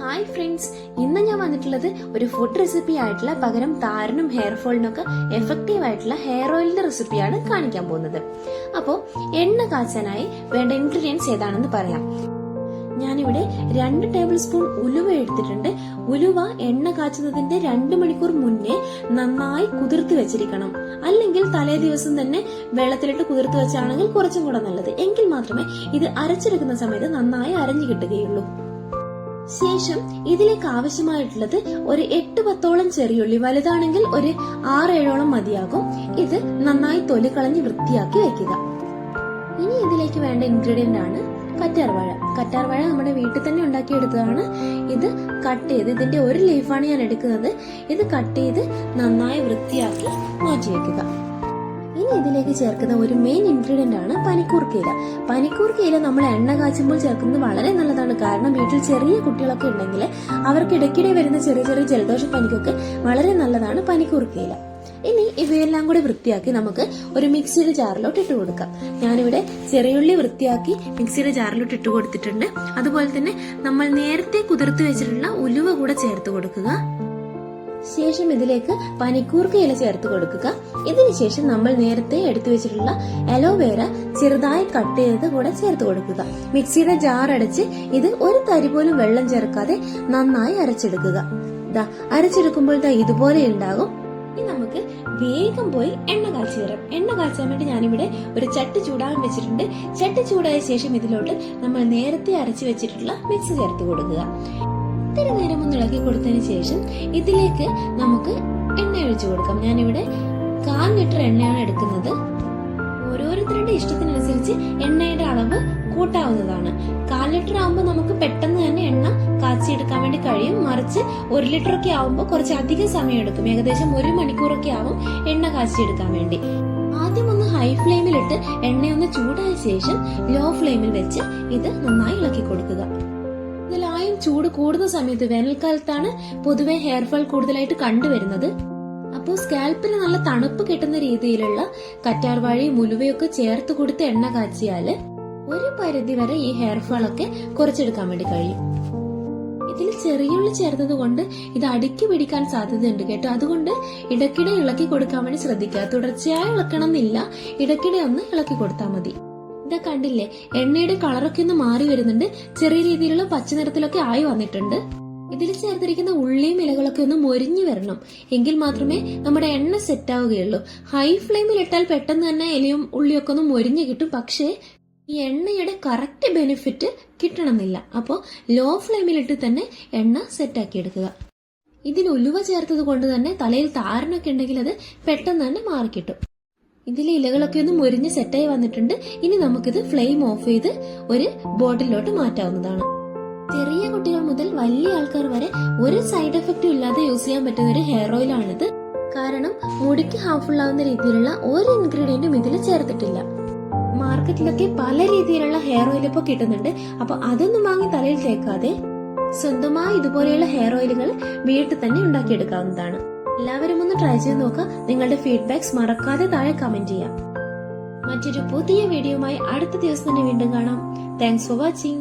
Hi friends ഇന്ന് ഞാൻ വന്നിട്ടുള്ളത് ഒരു ഫുഡ് റെസിപ്പി ആയിട്ടുള്ള പകരം താരനും ഹെയർ ഫോളിനും ഒക്കെ എഫക്റ്റീവ് ആയിട്ടുള്ള ഹെയർ ഓയിലിന്റെ റെസിപ്പിയാണ് കാണിക്കാൻ പോകുന്നത്. അപ്പോൾ എണ്ണ കാച്ചാനായി വേണ്ട ഇൻഗ്രീഡിയൻസ് ഏതാണെന്ന് പറയാം. ഞാനിവിടെ രണ്ട് ടേബിൾ സ്പൂൺ ഉലുവ എടുത്തിട്ടുണ്ട്. ഉലുവ എണ്ണ കാച്ചുന്നതിന്റെ രണ്ട് മണിക്കൂർ മുന്നേ നന്നായി കുതിർത്ത് വെച്ചിരിക്കണം. അല്ലെങ്കിൽ തലേ ദിവസം തന്നെ വെള്ളത്തിലിട്ട് കുതിർത്ത് വെച്ചാണെങ്കിൽ കുറച്ചും കൂടെ നല്ലത്. എങ്കിൽ മാത്രമേ ഇത് അരച്ചെടുക്കുന്ന സമയത്ത് നന്നായി അരഞ്ഞു കിട്ടുകയുള്ളൂ. ശേഷം ഇതിലേക്ക് ആവശ്യമായിട്ടുള്ളത് ഒരു എട്ട് പത്തോളം ചെറിയുള്ളി വലുതാണെങ്കിൽ ഒരു ആറേഴോളം മതിയാകും. ഇത് നന്നായി തൊലി കളഞ്ഞ് വൃത്തിയാക്കി വെക്കുക. ഇനി ഇതിലേക്ക് വേണ്ട ഇൻഗ്രീഡിയന്റ് ആണ് കറ്റാർവാഴ. കറ്റാർവാഴ നമ്മുടെ വീട്ടിൽ തന്നെ ഉണ്ടാക്കിയെടുത്തതാണ്. ഇത് കട്ട് ചെയ്ത് ഇതിന്റെ ഒരു ലീഫാണ് ഞാൻ എടുക്കുന്നത്. ഇത് കട്ട് ചെയ്ത് നന്നായി വൃത്തിയാക്കി മാറ്റി വെക്കുക. ഇനി ഇതിലേക്ക് ചേർക്കുന്ന ഒരു മെയിൻ ഇൻഗ്രീഡിയന്റ് ആണ് പനിക്കൂർക്കയില പനിക്കൂർക്കയില നമ്മൾ എണ്ണ കാച്ചുമ്പോൾ ചേർക്കുന്നത് വളരെ നല്ലതാണ്. കാരണം വീട്ടിൽ ചെറിയ കുട്ടികളൊക്കെ ഉണ്ടെങ്കിൽ അവർക്ക് ഇടയ്ക്കിടെ വരുന്ന ചെറിയ ചെറിയ ജലദോഷ പനിക്കൊക്കെ വളരെ നല്ലതാണ് പനിക്കൂർക്കയില ഇനി ഇവയെല്ലാം കൂടി വൃത്തിയാക്കി നമുക്ക് ഒരു മിക്സിയുടെ ജാറിലോട്ട് ഇട്ട് കൊടുക്കാം. ഞാനിവിടെ ചെറിയുള്ളി വൃത്തിയാക്കി മിക്സിയുടെ ജാറിലോട്ട് ഇട്ട് കൊടുത്തിട്ടുണ്ട്. അതുപോലെ തന്നെ നമ്മൾ നേരത്തെ കുതിർത്ത് വെച്ചിട്ടുള്ള ഉലുവ കൂടെ ചേർത്ത് കൊടുക്കുക. ശേഷം ഇതിലേക്ക് പനിക്കൂർക്ക ഇല ചേർത്ത് കൊടുക്കുക. ഇതിനുശേഷം നമ്മൾ നേരത്തെ എടുത്തു വെച്ചിട്ടുള്ള അലോവേര ചെറുതായി കട്ട് ചെയ്തത് കൂടെ ചേർത്ത് കൊടുക്കുക. മിക്സിയുടെ ജാർ അടച്ച് ഇത് ഒരു തരി പോലും വെള്ളം ചേർക്കാതെ നന്നായി അരച്ചെടുക്കുക. ദാ അരച്ചെടുക്കുമ്പോൾ ദാ ഇതുപോലെ ഉണ്ടാകും. ഇനി നമുക്ക് വേഗം പോയി എണ്ണ കാച്ചി തരാം എണ്ണ കാച്ചാൻ വേണ്ടി ഞാനിവിടെ ഒരു ചട്ടി ചൂടാൻ വെച്ചിട്ടുണ്ട്. ചട്ടി ചൂടായ ശേഷം ഇതിലോട്ട് നമ്മൾ നേരത്തെ അരച്ചു വെച്ചിട്ടുള്ള മിക്സ് ചേർത്ത് കൊടുക്കുക. ഇളക്കി കൊടുത്തതിന് ശേഷം ഇതിലേക്ക് നമുക്ക് എണ്ണ ഒഴിച്ചു കൊടുക്കാം. ഞാനിവിടെ കാൽ ലിറ്റർ എണ്ണയാണ് എടുക്കുന്നത്. ഓരോരുത്തരുടെ ഇഷ്ടത്തിനനുസരിച്ച് എണ്ണയുടെ അളവ് കൂട്ടാവുന്നതാണ്. കാൽ ലിറ്റർ ആകുമ്പോൾ നമുക്ക് പെട്ടെന്ന് തന്നെ എണ്ണ കാച്ചിയെടുക്കാൻ വേണ്ടി കഴിയും. മറിച്ച് ഒരു ലിറ്റർ ഒക്കെ ആവുമ്പോൾ കുറച്ച് അധികം സമയം എടുക്കും. ഏകദേശം ഒരു മണിക്കൂറൊക്കെ ആവും എണ്ണ കാച്ചിയെടുക്കാൻ വേണ്ടി. ആദ്യം ഒന്ന് ഹൈ ഫ്ലെയിമിലിട്ട് എണ്ണയൊന്ന് ചൂടായ ശേഷം ലോ ഫ്ലെയിമിൽ വെച്ച് ഇത് നന്നായി ഇളക്കി കൊടുക്കുക. ചൂട് കൂടുന്ന സമയത്ത് വേനൽക്കാലത്താണ് പൊതുവെ ഹെയർ ഫാൾ കൂടുതലായിട്ട് കണ്ടുവരുന്നത്. അപ്പോൾ സ്കാൽപ്പിന് നല്ല തണുപ്പ് കിട്ടുന്ന രീതിയിലുള്ള കറ്റാർവാഴയും മുലുവയൊക്കെ ചേർത്ത് കൊടുത്ത് എണ്ണ കാച്ചിയാൽ ഒരു പരിധി വരെ ഈ ഹെയർ ഫാൾ ഒക്കെ കുറച്ചെടുക്കാൻ വേണ്ടി കഴിയും. ഇതിൽ ചെറിയുള്ളി ചേർത്തത് കൊണ്ട് ഇത് അടുക്കി പിടിക്കാൻ സാധ്യതയുണ്ട് കേട്ടോ. അതുകൊണ്ട് ഇടയ്ക്കിടെ ഇളക്കി കൊടുക്കാൻ വേണ്ടി ശ്രദ്ധിക്കുക. തുടർച്ചയായി ഇളക്കണം എന്നില്ല ഇടയ്ക്കിടെ ഒന്ന് ഇളക്കി കൊടുത്താൽ മതി. ഇതാ കണ്ടില്ലേ? എണ്ണയുടെ കളറൊക്കെ ഒന്ന് മാറി വരുന്നുണ്ട്. ചെറിയ രീതിയിലുള്ള പച്ച നിറത്തിലൊക്കെ ആയി വന്നിട്ടുണ്ട്. ഇതിൽ ചേർത്തിരിക്കുന്ന ഉള്ളിയും ഇലകളൊക്കെ ഒന്ന് മൊരിഞ്ഞു വരണം. എങ്കിൽ മാത്രമേ നമ്മുടെ എണ്ണ സെറ്റ് ആവുകയുള്ളൂ. ഹൈ ഫ്ലെയിമിൽ ഇട്ടാൽ പെട്ടെന്ന് തന്നെ ഇലയും ഉള്ളിയൊക്കെ ഒന്ന് മൊരിഞ്ഞു കിട്ടും. പക്ഷേ ഈ എണ്ണയുടെ കറക്റ്റ് ബെനിഫിറ്റ് കിട്ടണമെന്നില്ല. അപ്പോൾ ലോ ഫ്ലെയിമിൽ ഇട്ട് തന്നെ എണ്ണ സെറ്റാക്കി എടുക്കുക. ഇതിൽ ഉലുവ ചേർത്തത് കൊണ്ട് തന്നെ തലയിൽ താരനൊക്കെ ഉണ്ടെങ്കിൽ അത് പെട്ടെന്ന് തന്നെ മാറിക്കിട്ടും. ഇതിലെ ഇലകളൊക്കെ ഒന്ന് മുരിഞ്ഞ് സെറ്റായി വന്നിട്ടുണ്ട്. ഇനി നമുക്കിത് ഫ്ലെയിം ഓഫ് ചെയ്ത് ഒരു ബോട്ടിലോട്ട് മാറ്റാവുന്നതാണ്. ചെറിയ കുട്ടികൾ മുതൽ വലിയ ആൾക്കാർ വരെ ഒരു സൈഡ് എഫക്റ്റും ഇല്ലാതെ യൂസ് ചെയ്യാൻ പറ്റുന്ന ഒരു ഹെയർ ഓയിലാണിത് കാരണം മുടിക്ക് ഹാർഫുൾ ആവുന്ന രീതിയിലുള്ള ഒരു ഇൻഗ്രീഡിയന്റും ഇതിൽ ചേർത്തിട്ടില്ല. മാർക്കറ്റിലൊക്കെ പല രീതിയിലുള്ള ഹെയർ ഓയിൽ ഇപ്പോൾ കിട്ടുന്നുണ്ട്. അപ്പൊ അതൊന്നും വാങ്ങി തലയിൽ തേക്കാതെ സ്വന്തമായി ഇതുപോലെയുള്ള ഹെയർ ഓയിലുകൾ വീട്ടിൽ തന്നെ ഉണ്ടാക്കിയെടുക്കാവുന്നതാണ്. എല്ലാവരും ഒന്ന് ട്രൈ ചെയ്ത് നോക്കുക നിങ്ങളുടെ ഫീഡ്ബാക്സ് മറക്കാതെ താഴെ കമന്റ് ചെയ്യാം. മറ്റൊരു പുതിയ വീഡിയോയുമായി അടുത്ത ദിവസം തന്നെ വീണ്ടും കാണാം. Thanks for watching